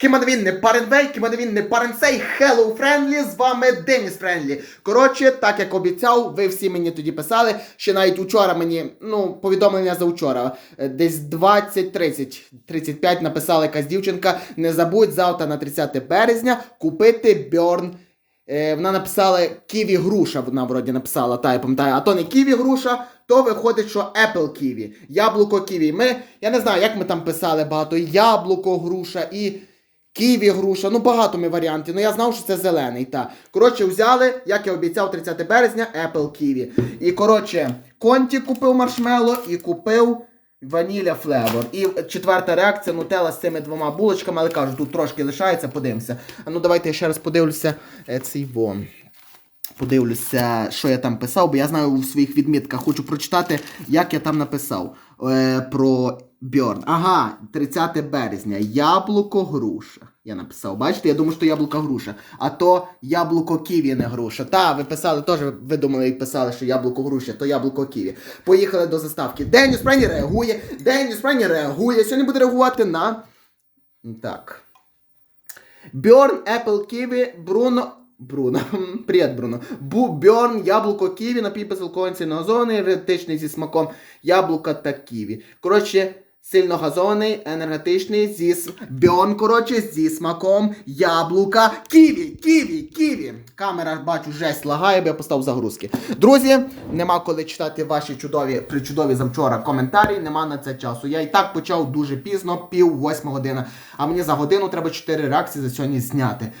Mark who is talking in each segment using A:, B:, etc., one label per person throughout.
A: Кімадвін не паренвей, кімадвін не паренсей, Hello Friendly, з вами Деніс Френдлі. Коротше, так як обіцяв, ви всі мені тоді писали, ще навіть учора мені, ну, повідомлення за вчора, е, десь 20-30, 35 написала якась дівчинка, не забудь завтра на 30 березня купити Burn Е, вона написала Ківі груша, вона вроді написала, та я пам'ятаю, а то не Ківі груша, то виходить, що Apple Ківі, яблуко Ківі. Ми, я не знаю, як ми там писали багато, яблуко груша, і Ківі груша, ну багато ми варіантів, ну я знав, що це зелений. Та. Коротше, взяли, як я обіцяв, 30 березня, Apple Ківі. І коротше, Конті купив маршмело і купив. Ваніля флевор. І четверта реакція нутелла з цими двома булочками, але кажу, тут трошки лишається, подивимося. А ну давайте я ще раз подивлюся е, цей вон. Подивлюся, що я там писав, бо я знаю у своїх відмітках. Хочу прочитати, як я там написав е, про Бьорн. Ага, 30 березня. Яблуко груша. Я написав. Бачите, я думаю, що яблуко груша. А то яблуко ківі не груша. Та, ви писали теж, ви думали і писали, що яблуко груша, то яблуко ківі. Поїхали до заставки. Деніс Прені реагує. Деніс Прені реагує. Сьогодні буде реагувати на. Так. Бьорн, Apple, Ківі, Бруно. Бруно. Привіт, Бруно. Бу, яблуко ківі, напій безалкогольний газований, енергетичний зі смаком яблука та ківі. Коротше, сильно газований, енергетичний зі с... Коротше, зі смаком яблука ківі, ківі, ківі. Камера, бачу, жесть лагає, бо я поставив загрузки. Друзі, нема коли читати ваші чудові, причудові завчора коментарі, нема на це часу. Я і так почав дуже пізно, пів восьма година. А мені за годину треба 4 реакції за сьогодні зняти.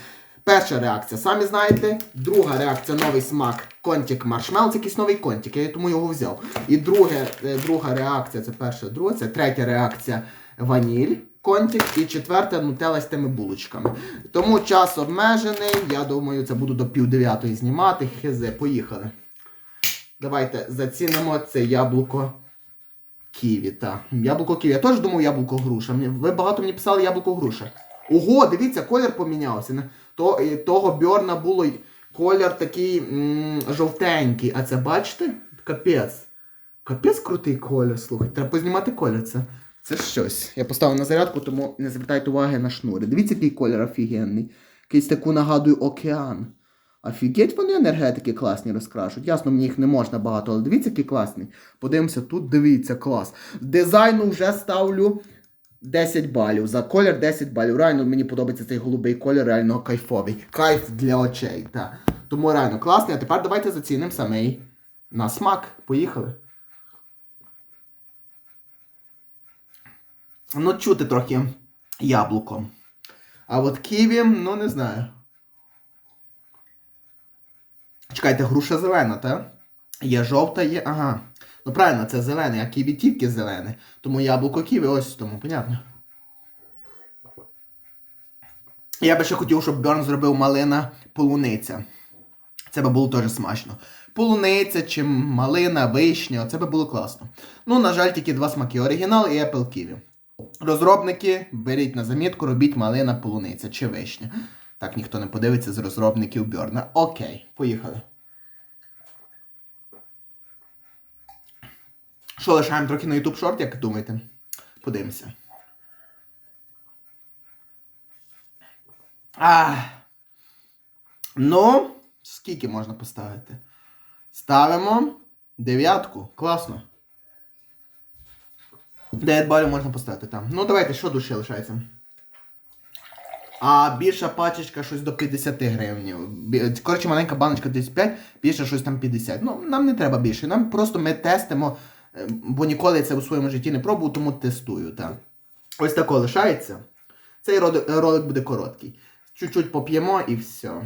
A: Перша реакція, самі знаєте. Друга реакція новий смак контік маршмел. Це якийсь новий контік, я тому його взяв. І друге, е, друга реакція, це перша, друга, це третя реакція ваніль. Контік і четверта нутелла з тими булочками. Тому час обмежений. Я думаю, це буду до пів дев'ятої знімати. Хезе, поїхали. Давайте зацінимо це яблуко ківі. Та. Яблуко ківі. Я теж думав яблуко груша. Ви багато мені писали яблуко груша. Ого, дивіться, колір помінявся. То, того Бьорна було колір такий м, жовтенький. А це бачите? Капець. Капець крутий колір, слухай. Треба познімати колір. Це, це щось. Я поставив на зарядку, тому не звертайте уваги на шнури. Дивіться, який колір офігенний. Якийсь таку нагадую океан. Офігеть, вони енергетики класні розкрашують. Ясно, мені їх не можна багато, але дивіться, який класний. Подивимося, тут дивіться, клас. Дизайну вже ставлю 10 балів. За колір 10 балів. Реально мені подобається цей голубий колір, реально кайфовий. Кайф для очей. Та. Тому реально класний. А тепер давайте зацінимо самий на смак. Поїхали. Ну, чути трохи яблуко. А от ківі, ну не знаю. Чекайте, груша зелена, та? Є жовта, є. Ага. Ну правильно, це зелене, а ківі тільки зелене. Тому яблуко ківі ось тому, понятно. Я би ще хотів, щоб Бьорн зробив малина полуниця. Це би було теж смачно. Полуниця чи малина, вишня, це би було класно. Ну, на жаль, тільки два смаки: оригінал і Apple Kiwi. Розробники, беріть на замітку, робіть малина, полуниця чи вишня. Так ніхто не подивиться з розробників Бьорна. Окей, поїхали. Що лишаємо трохи на YouTube шорт, як думаєте? Подивимося. А. Ну, скільки можна поставити? Ставимо дев'ятку. Класно. 9 балів можна поставити там. Ну давайте, що душі лишається? А більша пачечка щось до 50 гривень. Коротше, маленька баночка 35, більше щось там 50. Ну, нам не треба більше. Нам просто ми тестимо, бо ніколи я це у своєму житті не пробував, тому тестую. Так. Ось тако лишається. Цей ролик, буде короткий. Чуть-чуть поп'ємо і все.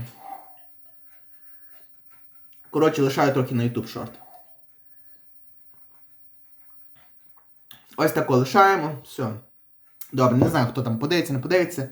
A: Коротше, лишаю трохи на YouTube шорт. Ось тако лишаємо. Все. Добре, не знаю, хто там подивиться, не подивиться.